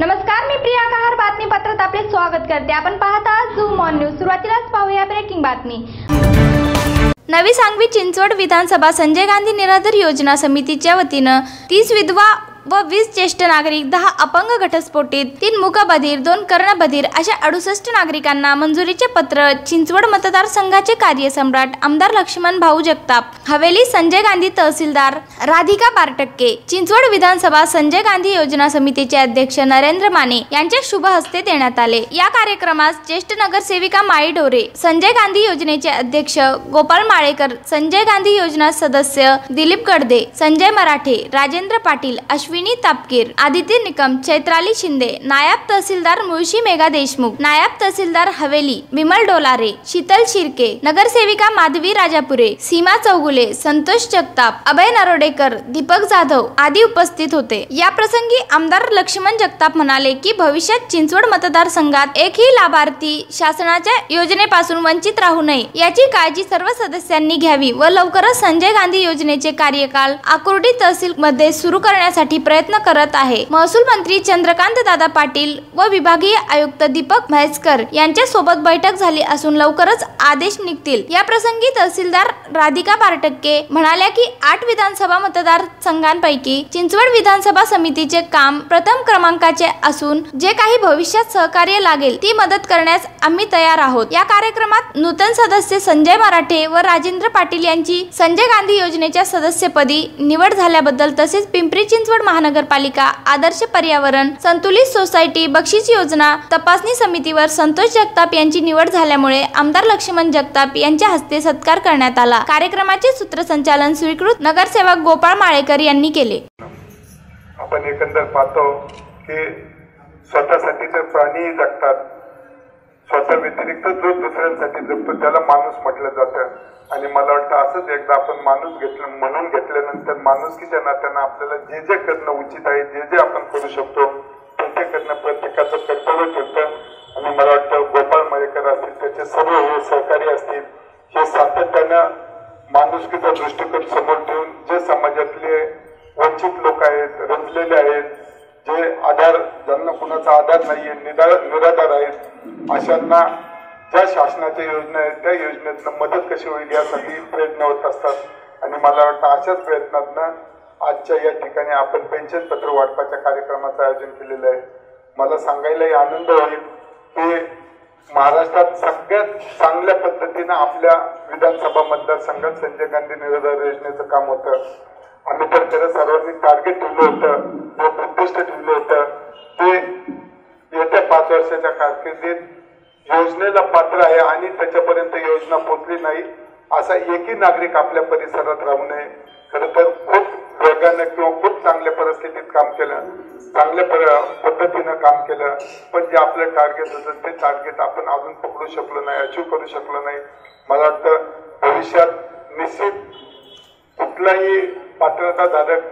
नमस्कार मी प्रिया कहार बातमीपत्रात आपले स्वागत करते. आपण पाहता आहात झूम ऑन न्यूज. सुरुवातीलाच पाहूया ब्रेकिंग बातमी. नवी सांगवी चिंचवड विधानसभा संजय गांधी निराधार योजना समितीच्या वतीनं तीस विधवा व वीस ज्येष्ठ नागरिक दहा अपंग घटस्फोटीत तीन मुकाबधीर दोन कर्णबधीर अशा अडुसष्ट नागरिकांना मंजुरीचे पत्र चिंचवड मतदारसंघाचे कार्यसम्राट आमदार लक्ष्मण भाऊ जगताप हवेली संजय गांधी तहसीलदार राधिका बारटक्के चिंचवड विधानसभा संजय गांधी योजना समितीचे अध्यक्ष नरेंद्र माने यांच्या शुभ हस्ते देण्यात आले. या कार्यक्रमास ज्येष्ठ नगरसेविका माई डोरे संजय गांधी योजनेचे अध्यक्ष गोपाल माळेकर संजय गांधी योजना सदस्य दिलीप गडदे संजय मराठे राजेंद्र पाटील अश्विन तापकीर आदित्य निकम चैत्राली शिंदे नायब तहसीलदार मुळशी मेघा देशमुख नायब तहसीलदार हवेली विमल डोलारे शीतल शिर्के नगरसेविका माधवी राजापुरे सीमा चौगुले संतोष जगताप अभय नरोडेकर दीपक जाधव आदी उपस्थित होते. या प्रसंगी आमदार लक्ष्मण जगताप म्हणाले की भविष्यात चिंचवड मतदारसंघात एकही लाभार्थी शासनाच्या योजनेपासून वंचित राहू नये याची काळजी सर्व सदस्यांनी घ्यावी व लवकरच संजय गांधी योजनेचे कार्यकाल आकुर्डी तहसील मध्ये सुरू करण्यासाठी प्रयत्न करत आहे. महसूल मंत्री चंद्रकांत दादा पाटील व विभागीय आयुक्त दीपक म्हैसकर यांच्या सोबत बैठक झाली असून लवकरच आदेश निघतील. या प्रसंगी तहसीलदार राधिका पारटक्के म्हणाल्या की आठ विधानसभा मतदारसंघांपैकी चिंचवड विधानसभा समितीचे काम प्रथम क्रमांकाचे असून जे काही भविष्यात सहकार्य लागेल ती मदत करण्यास आम्ही तयार आहोत. या कार्यक्रमात नूतन सदस्य संजय मराठे व राजेंद्र पाटील यांची संजय गांधी योजनेच्या सदस्यपदी निवड झाल्याबद्दल तसेच पिंपरी चिंचवड महानगरपालिका आदर्श पर्यावरण संतुलित सोसायटी बक्षीस योजना तपासणी समितीवर संतोष जगताप यांची निवड झाल्यामुळे आमदार लक्ष्मण जगताप यांच्या हस्ते सत्कार करण्यात आला. कार्यक्रमाचे सूत्रसंचालन स्वीकृत नगरसेवक गोपाळ माळेकर यांनी केले. आपण एकंदर पाहतो की स्वतःसाठी तर जगतात. व्यतिरिक्त जो दुसऱ्यांसाठी जगतो त्याला माणूस म्हटलं जातं. आणि मला वाटतं असंच एकदा आपण माणूस घेतलं म्हणून घेतल्यानंतर माणुसकीच्या नात्यानं आपल्याला जे जे करणं उचित आहे जे जे आपण करू शकतो ते ते करणं प्रत्येकाचं कर्तव्य ठरतं. आणि मला वाटतं गोपाळ मयेकर असतील त्याचे सर्व हे सहकारी असतील हे सातत्यानं माणुसकीचा दृष्टिकोन समोर ठेवून जे समाजातले वंचित लोक आहेत रंजलेले आहेत जे आधार ज्यांना कुणाचा आधार नाहीये निराधार आहेत अशांना ज्या शासनाच्या योजना आहेत त्या योजनेतनं मदत कशी होईल यासाठी प्रयत्न होत असतात. आणि मला वाटतं अशाच प्रयत्नातनं आजच्या या ठिकाणी आपण पेन्शन पत्र वाटपाच्या कार्यक्रमाचं आयोजन केलेलं आहे. मला सांगायलाही आनंद होईल की महाराष्ट्रात सगळ्यात चांगल्या पद्धतीनं आपल्या विधानसभा मतदारसंघात संजय गांधी निराधार योजनेचं काम होतं. आम्ही तर त्याला सर्वांनी टार्गेट ठेवलं होतं. वर्षाच्या कारकिर्दीत योजनेला पात्र आहे आणि त्याच्यापर्यंत योजना पोचली नाही असा एकही नागरिक आपल्या परिसरात राहू नये. खरं तर खूप वेगानं किंवा खूप चांगल्या परिस्थितीत काम केलं चांगल्या पद्धतीनं काम केलं पण जे आपलं टार्गेट होतं ते टार्गेट आपण अजून पकडू शकलो नाही अचीव करू शकलो नाही. मला वाटतं भविष्यात निश्चित कुठलाही पात्रता धारक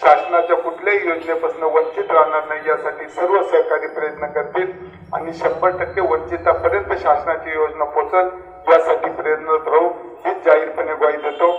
शासनाच्या कुठल्याही योजनेपासून वंचित राहणार नाही यासाठी सर्व सहकारी प्रयत्न करतील आणि शंभर टक्के वंचितापर्यंत शासनाची योजना पोहोचल यासाठी प्रयत्नरत राहू हीच जाहीरपणे ग्वाही देतो.